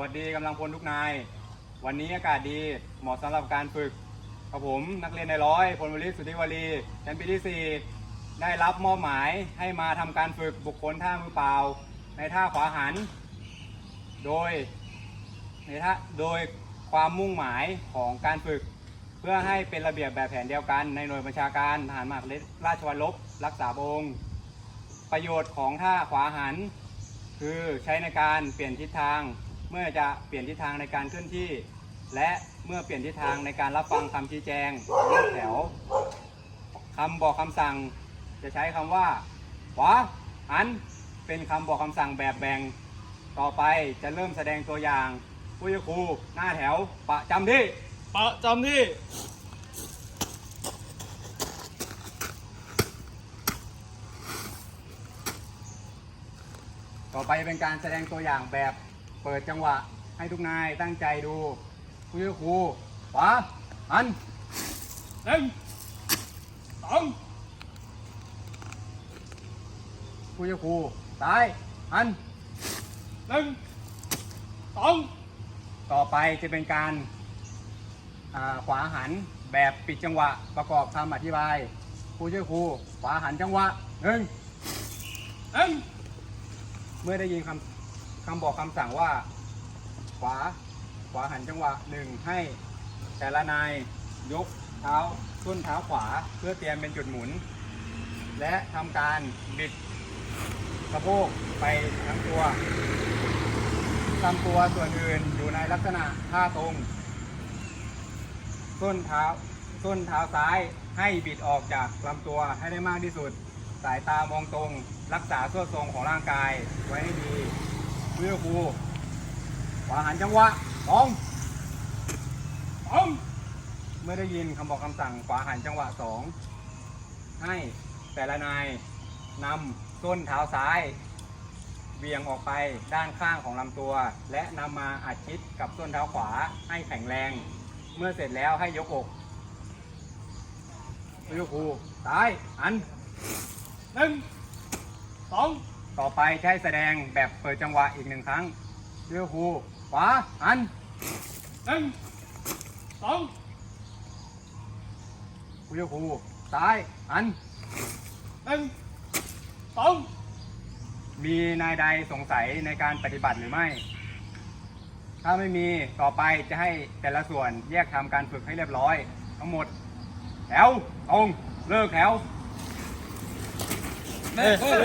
วัสดีกำลังพลทุกนาย วันนี้อากาศดีเหมาะสำหรับการฝึกกับผมนักเรียนในร้อยพลวลิศสุทธิวลีชั้นปีที่ 4 ได้รับมอบหมายให้มาทำการฝึกบุคคลท่ามือเปล่า ในท่าขวาหัน โดยในท่าโดยความมุ่งหมายของการฝึก เพื่อให้เป็นระเบียบแบบแผนเดียวกัน ในหน่วยบัญชาการทหารมหาดเล็กราชวัลลบรักษาพระองค์ ประโยชน์ของท่าขวาหัน คือใช้ในการเปลี่ยนทิศทาง เมื่อจะเปลี่ยนทิศทางในการเคลื่อนที่ และเมื่อเปลี่ยนทิศทางในการรับฟังคำชี้แจงเลือกแถวคำบอกคำสั่ง จะใช้คำว่าขวาหันเป็นคำบอกคำสั่งแบบแบ่ง ต่อไปจะเริ่มแสดงตัวอย่างผู้ยครูหน้าแถวประจำที่ประจำที่ต่อไปเป็นการแสดงตัวอย่างแบบเปิดจังหวะ ให้ทุกนายตั้งใจดูผู้ยครูขวาหันหนึ่งสองผู้ยครูซ้ายหันหนึ่งสองต่อไปจะเป็นการาขวาหันแบบปิดจังหวะประกอบคำอธิบายผู้ช่วยครูขวาหันจังหวะหนึ่งหนึ่งเมื่อได้ยินคำ คำบอกคำสั่งว่า ขวา ขวาหันจังหวะหนึ่งให้แต่ละนายยกเท้าส้นเท้าขวาเพื่อเตรียมเป็นจุดหมุน และทำการบิดสะโพกไปทั้งตัวลำตัวส่วนอื่นอยู่ในลักษณะท่าตรง ส้นเท้าส้นเท้าซ้ายให้บิดออกจากลำตัวให้ได้มากที่สุด สายตามองตรง รักษาส่วนทรงของร่างกายไว้ให้ดี เพื่อครูขวาหันจังหวะสองสองเมื่อได้ยินคำบอกคำสั่งขวาหันจังหวะสองให้แต่ละนายนำส้นเท้าซ้ายเบี่ยงออกไปด้านข้างของลำตัว และนำมาอัดชิดกับส้นเท้าขวาให้แข็งแรง เมื่อเสร็จแล้วให้ยกอกเพื่อครูซ้ายหันหนึ่งสอง ต่อไปใช้แสดงแบบเปิดจังหวะอีกหนึ่งครั้งเรือครูขวาหันหนึ่งสองเรือครูซ้ายหันหนึ่งสองมีนายใดสงสัยในการปฏิบัติหรือไม่ ถ้าไม่มีต่อไปจะให้แต่ละส่วนแยกทำการฝึกให้เรียบร้อย ทั้งหมด แถวตรงเลิกแถวเอ้ย